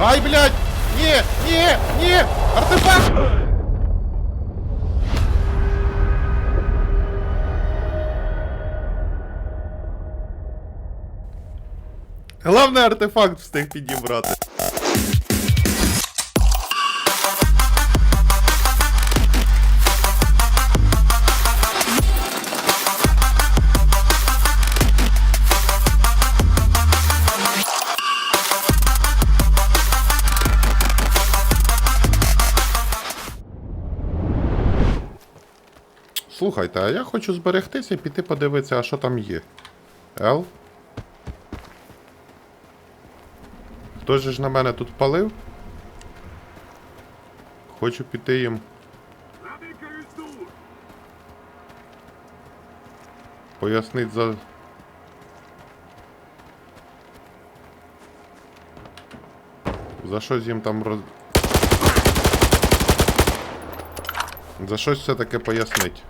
Ай, блядь! Ні, ні, ні! Артефакт! Головне артефакт встиг підібрати. Слухайте, а я хочу зберегтися і піти подивитися, а що там є. Ел? Хтось же ж на мене тут палив? Хочу піти їм. Пояснить за. За щось їм там роз. За щось все таки пояснить.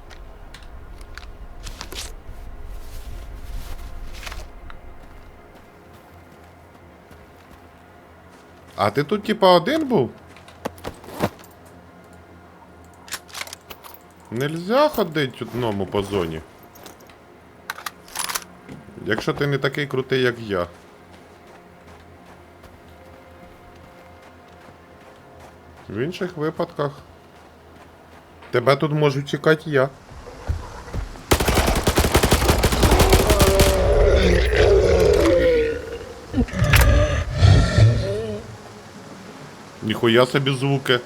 А ти тут типа один був? Нельзя ходить одному по зоні. Якщо ти не такий крутий, як я. В інших випадках. Тебе тут можу чекати я. Ніхуя собі звуки.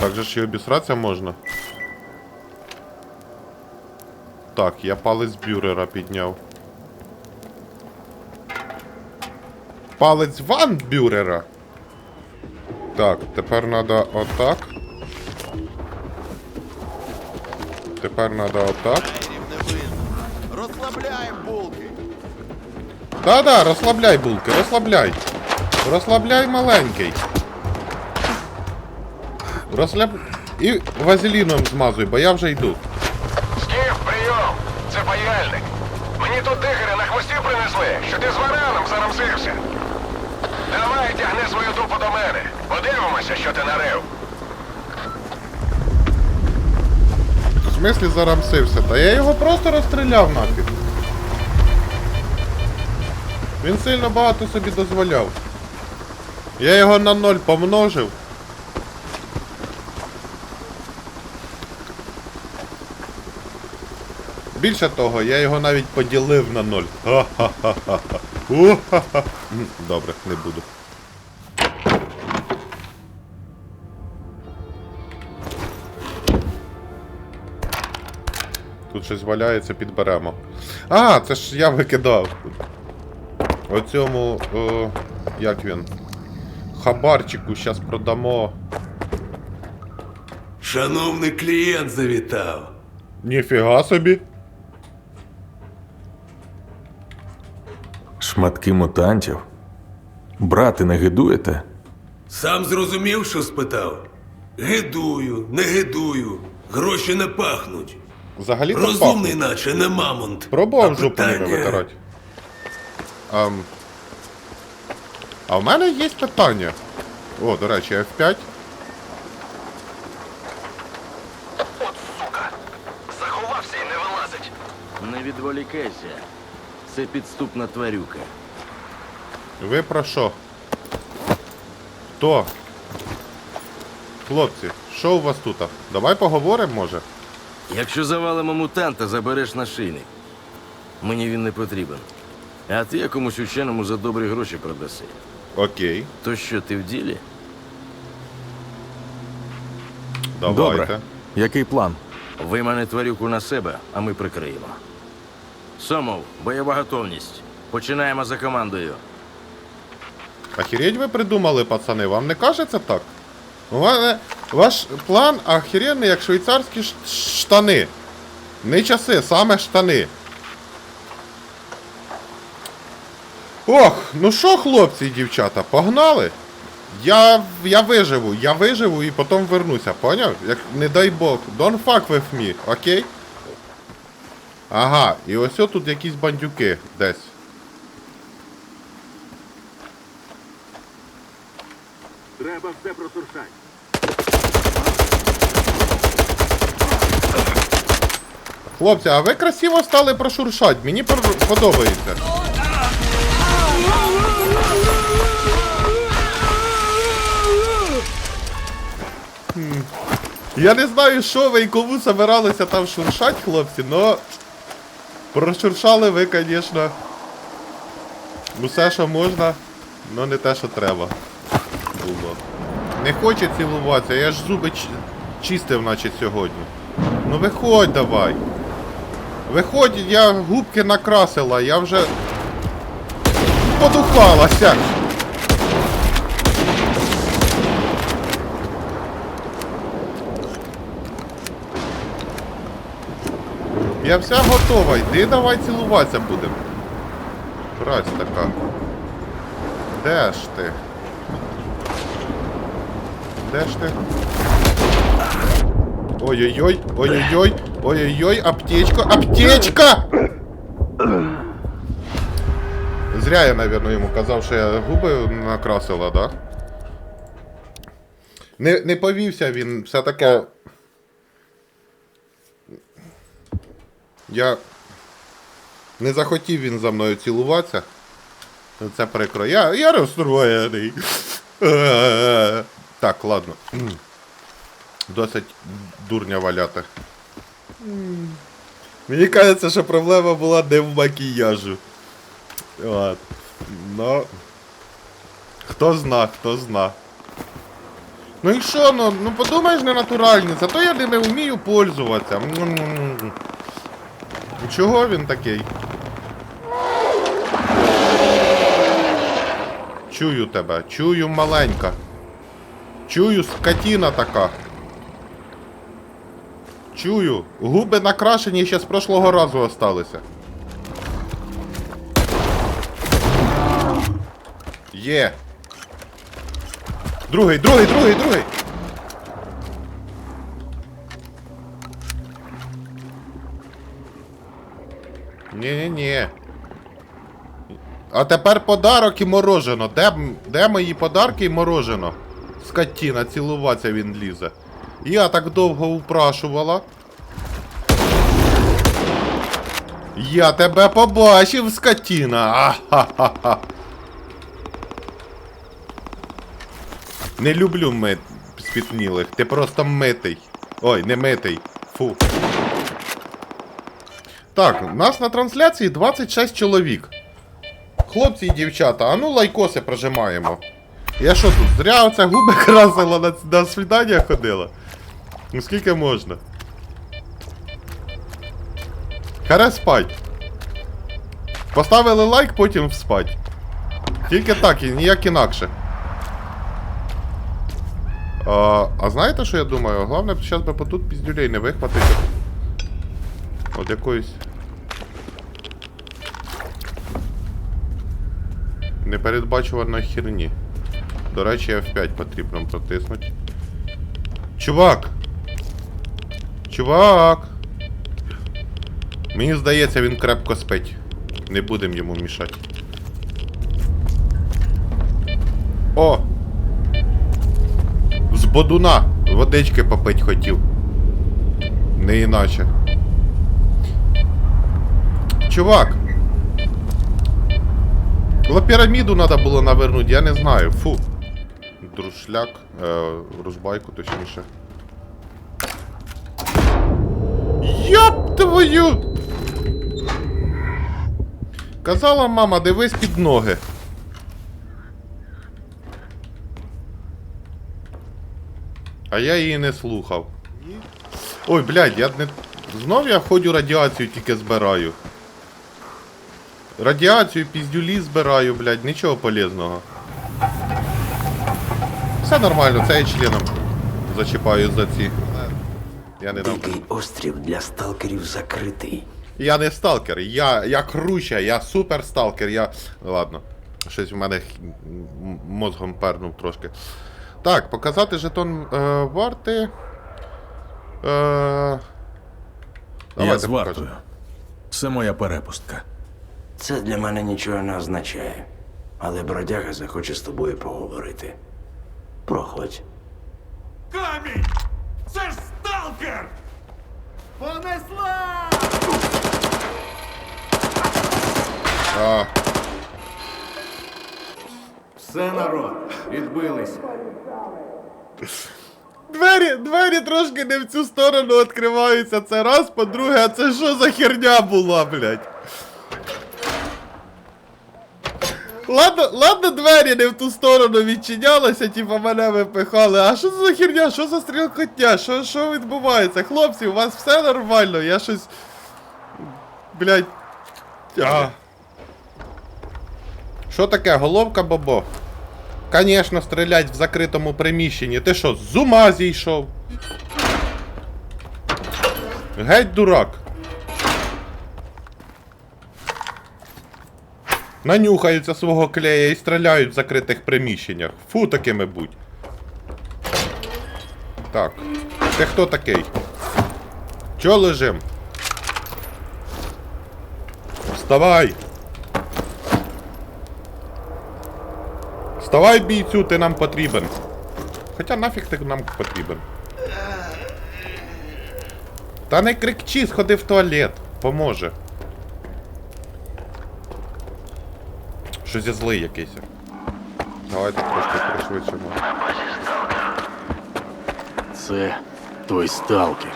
Так же ж і обісратися можна. Так, я палець бюрера підняв. Палець ван бюрера. Так, тепер треба отак. Тепер треба отак. Да-да, розслабляй булки, розслабляй. Розслабляй маленький. Розслаб... І вазеліном змазуй, бо я вже йду. Скіф, прийом! Це паяльник. Мені тут дигери на хвості принесли, що ти з вараном зарамсився. Давай тягни свою дупу до мене. Подивимося, що ти нарив. В смислі зарамсився? Та я його просто розстріляв нафіг. Він сильно багато собі дозволяв. Я його на ноль помножив. Більше того, я його навіть поділив на ноль. Ха-ха-ха-ха. Добре, не буду. Тут щось валяється, підберемо. А, це ж я викидав. Оцьому. О, як він? Хабарчику зараз продамо. Шановний клієнт завітав. Ніфіга собі. Шматки мутантів. Брати, не гидуєте? Сам зрозумів, що спитав. Гидую, не гидую. Гроші не пахнуть. Взагалі Розумний, наче не мамонт. Пробував жопу питання- витирати. Ам... А в мене є питання. О, до речі, F5. От сука! Заховався і не вилазить. Не відволікайся. Це підступна тварюка. Ви про що? Хто? Хлопці, що у вас тут? Давай поговоримо, може? Якщо завалимо мутанта, забереш нашийник. Мені він не потрібен. А ти якомусь ученому за добрі гроші продаси. Окей, То що, ти в ділі? давайте. Добре. Який план? Вимане тварюку на себе, а ми прикриємо. Сомов, бойова готовність. Починаємо за командою. Охереть ви придумали, пацани, вам не кажеться так? У мене ваш план охеренний, як швейцарські ш- штани. Не часи, саме штани. Ох, ну що, хлопці і дівчата, погнали? Я, я виживу, я виживу і потім вернуся, поняв? Як не дай Бог. Don't fuck with me, окей? Ага, і ось тут якісь бандюки десь. Треба все просуршати. Хлопці, а ви красиво стали прошуршать, мені подобається. Я не знаю, що ви і кому собиралися там шуршать, хлопці, но прошуршали ви, звісно. Усе, що можна, но не те, що треба. Було. Не хоче цілуватися, я ж зуби чистив, наче сьогодні. Ну виходь давай. Виходь, я губки накрасила, я вже подухалася. Я вся готова, йди давай цілуватися будемо. Праць така. Де ж ти? Де ж ти? Ой-ой-ой, ой-ой-ой, ой-ой-ой, аптечка, аптечка! Зря я, наверное, йому казав, що я губи накрасила, да? Не, не повівся він, все таке. Я. Не захотів він за мною цілуватися. Це прикро. Я, я розстроєний. Так, ладно. Досить дурня валяти. Мені кажеться, що проблема була не в макіяжу. Ну. Хто зна, хто зна. Ну і що, ну, ну подумаєш не натуральні, зато я ними вмію пользуватися. М-м-м. Чого він такий? Чую тебе, чую маленька. Чую скотіна така. Чую. Губи накрашені ще з прошлого разу осталися. Є. Другий, другий, другий, другий. Ні-ні-ні. А тепер подарок і морожено. Де, де мої подарки і морожено? Скотіна, цілуватися він лізе. Я так довго упрашувала. Я тебе побачив, скотіна! Ахахаха. Не люблю мит спітнілих. Ти просто митий. Ой, не митий. Фу. Так, у нас на трансляції 26 чоловік. Хлопці і дівчата, а ну лайкоси прожимаємо. Я що тут, зря оце губи красила на, на свідання ходила? Ну скільки можна? Харе спать. Поставили лайк, потім спать. Тільки так, і ніяк інакше. А, а знаєте, що я думаю? Головне, зараз би потут піздюлей не вихватити. От якоїсь. Непередбачуваної херні. До речі, F5 потрібно протиснути. Чувак! Чувак! Мені здається, він крепко спить. Не будемо йому мішати. О! З бодуна! Водички попить хотів. Не іначе. Чувак! Лапіраміду треба було навернути, я не знаю. Фу. Друшляк. Е, розбайку, точніше. Йоп твою! Казала мама, дивись під ноги. А я її не слухав. Ой, блядь, я не. Знов я ходю радіацію тільки збираю. Радіацію, піздюлі збираю, блядь, нічого полезного. Все нормально, це я членом зачіпаю за ці. Я не дам. Дикий острів для сталкерів закритий. Я не сталкер, я, я круче, я супер сталкер, я. Ладно. Щось в мене х- мозгом пернув трошки. Так, показати жетон е, варти. Е, Я з вартою. Це моя перепустка. Це для мене нічого не означає. Але бродяга захоче з тобою поговорити. Проходь. Камінь! Це ж сталкер! А, Все народ, відбилися. Двері, двері трошки не в цю сторону відкриваються. Це раз, по-друге, а це що за херня була, блядь? Ладно, ладно, двері не в ту сторону відчинялися, типа мене випихали. А що за херня? Що за стрілкотня? Що, що відбувається? Хлопці, у вас все нормально? Я щось. Блядь. А. Що таке, головка бобо? Конечно, стрілять в закритому приміщенні. Ти що, з ума зійшов? Геть дурак. Нанюхаються свого клея і стріляють в закритих приміщеннях. Фу такими будь. Так. Ти хто такий? Чо лежим? Вставай! Вставай, бійцю, ти нам потрібен. Хоча нафіг ти нам потрібен. Та не крикчи, сходи в туалет. Поможе. Щось я злий якийсь. Давайте трошки пришвидшимо. Це той сталкер.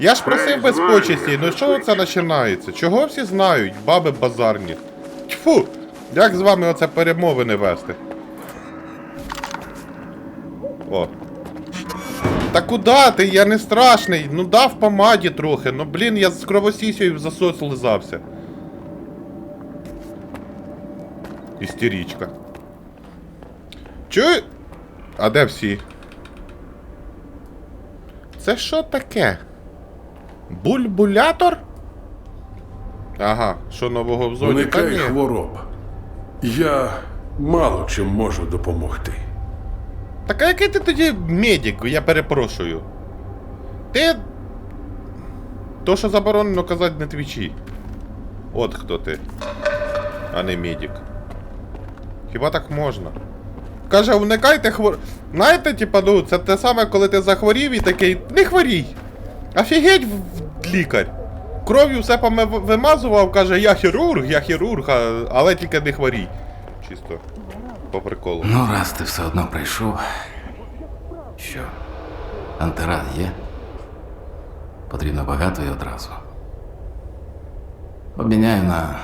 Я ж просив без почесті, ну що це починається? Чого всі знають, баби базарні? Тьфу! Як з вами оце перемовини вести? О. Та куди ти? Я не страшний. Ну дав помаді трохи. Ну блін, я з кровосісею в засос лизався. Істерічка. Чуй? А де всі? Це що таке? Бульбулятор? Ага, що нового в зоні? Уникай хвороб. Я мало чим можу допомогти. Так а який ти тоді медик, я перепрошую. Ти. То, що заборонено казати на твічі. От хто ти. А не медик. Хіба так можна? Каже, уникайте хвор... Знаєте, типа, ну, це те саме, коли ти захворів і такий, не хворій. Офігеть в- лікар. Кров'ю все поме- вимазував, каже, я хірург, я хірург, а- але тільки не хворій. Чисто. По приколу. Ну, раз ти все одно прийшов. Що? Антирад є? Потрібно багато і одразу. Обміняю на.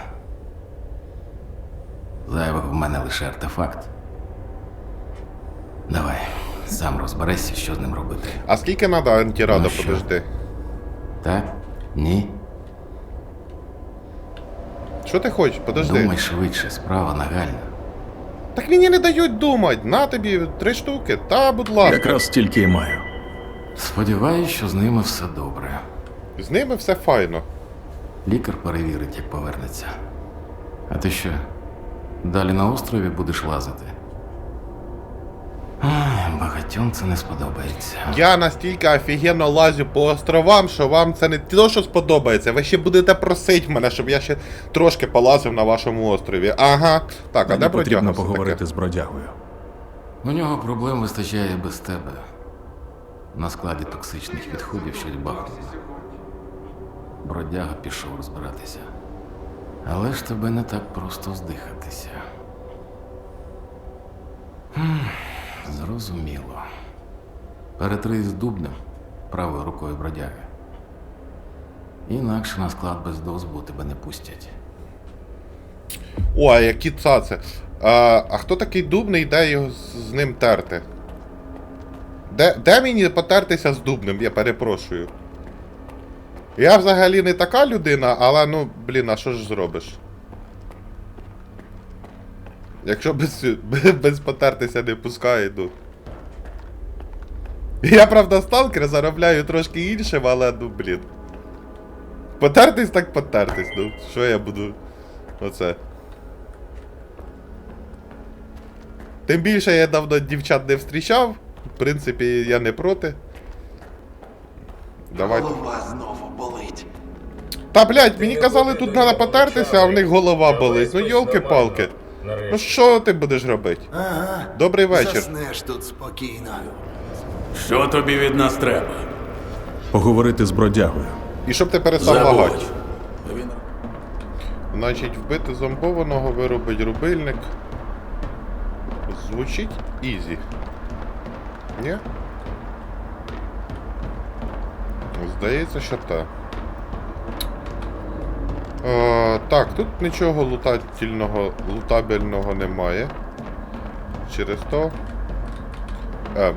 Зайвого в мене лише артефакт. Давай, сам розберися, що з ним робити. А скільки треба антирада, Ну подожди? Так? Ні? Що ти хочеш? Подожди. Думай швидше, справа нагальна. Так мені не дають думати. На тобі три штуки. Та, будь ласка. Якраз стільки і маю. Сподіваюсь, що з ними все добре. З ними все файно. Лікар перевірить, як повернеться. А ти що? Далі на острові будеш лазити? Багатьом це не сподобається. Я настільки офігенно лазю по островам, що вам це не то, що сподобається. Ви ще будете просити мене, щоб я ще трошки полазив на вашому острові. Ага. Так, а Мені де потрібно поговорити все-таки? з бродягою. У нього проблем вистачає і без тебе. На складі токсичних відходів щось бахнуло. Бродяга пішов розбиратися. Але ж тебе не так просто здихатися. Зрозуміло. Перетрий з дубнем правою рукою бродяги. Інакше на склад без дозволу тебе не пустять. О, а які цаци. А, а хто такий дубний, де його з ним терти? Де, де мені потертися з дубним, я перепрошую. Я взагалі не така людина, але ну, блін, а що ж зробиш? Якщо без, без потертися не пускає, ну. Я, правда, сталкер заробляю трошки іншим, але ну, блін. Потертись так потертись, ну. Що я буду. Оце. Тим більше я давно дівчат не зустрічав. В принципі, я не проти. Давайте. Та блядь, мені казали, тут треба потертися, а в них голова болить. Ну йолки-палки. Ну що ти будеш робити? Ага. Добрий вечір. Заснеш тут спокійно. Що тобі від нас треба? Поговорити з бродягою. І щоб ти перестав лагати. Він Значить, вбити зомбованого, виробить рубильник. Звучить ізі. Ні? Здається, що так. Е, так, тут нічого лутательного, лутабельного немає. Через то. Е.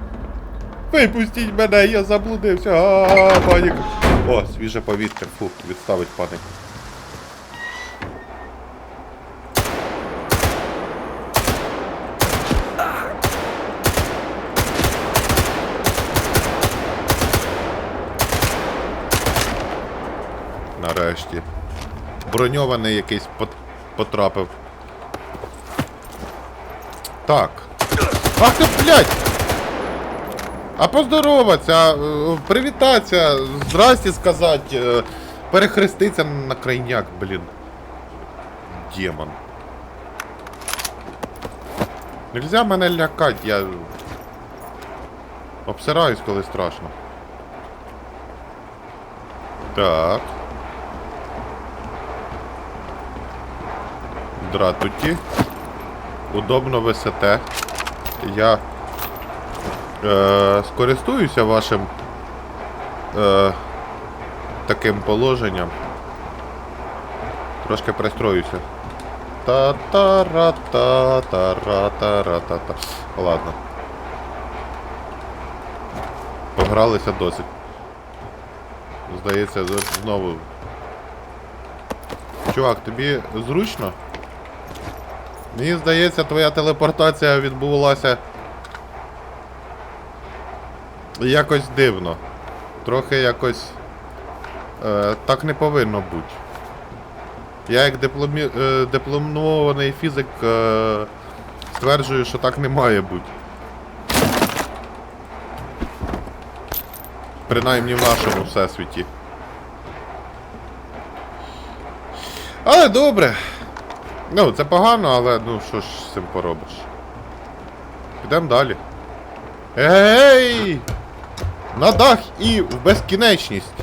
Випустіть мене, я заблудився. А, паніка. О, свіже повітря. Фу, відставить панику. Нарешті. Броньований якийсь пот- потрапив. Так. Ах ти, блядь! А поздороваться, е, привітатися, здрасті сказати, е, перехреститься на крайняк, блін. Демон. Нельзя мене лякати, я. Обсираюсь, коли страшно. Так. Дратуті. Удобно висите. Я е, скористуюся вашим е, таким положенням. Трошки пристроюся. та та ра та та ра та ра та та Ладно. Погралися досить. Здається, знову. Чувак, тобі зручно? Мені здається, твоя телепортація відбувалася якось дивно. Трохи якось. Е, так не повинно бути. Я як дипломі... е, дипломований фізик е, стверджую, що так не має бути. Принаймні в нашому всесвіті. Але добре. Ну, це погано, але ну що ж з цим поробиш. Підемо далі. Ей! На дах і в безкінечність.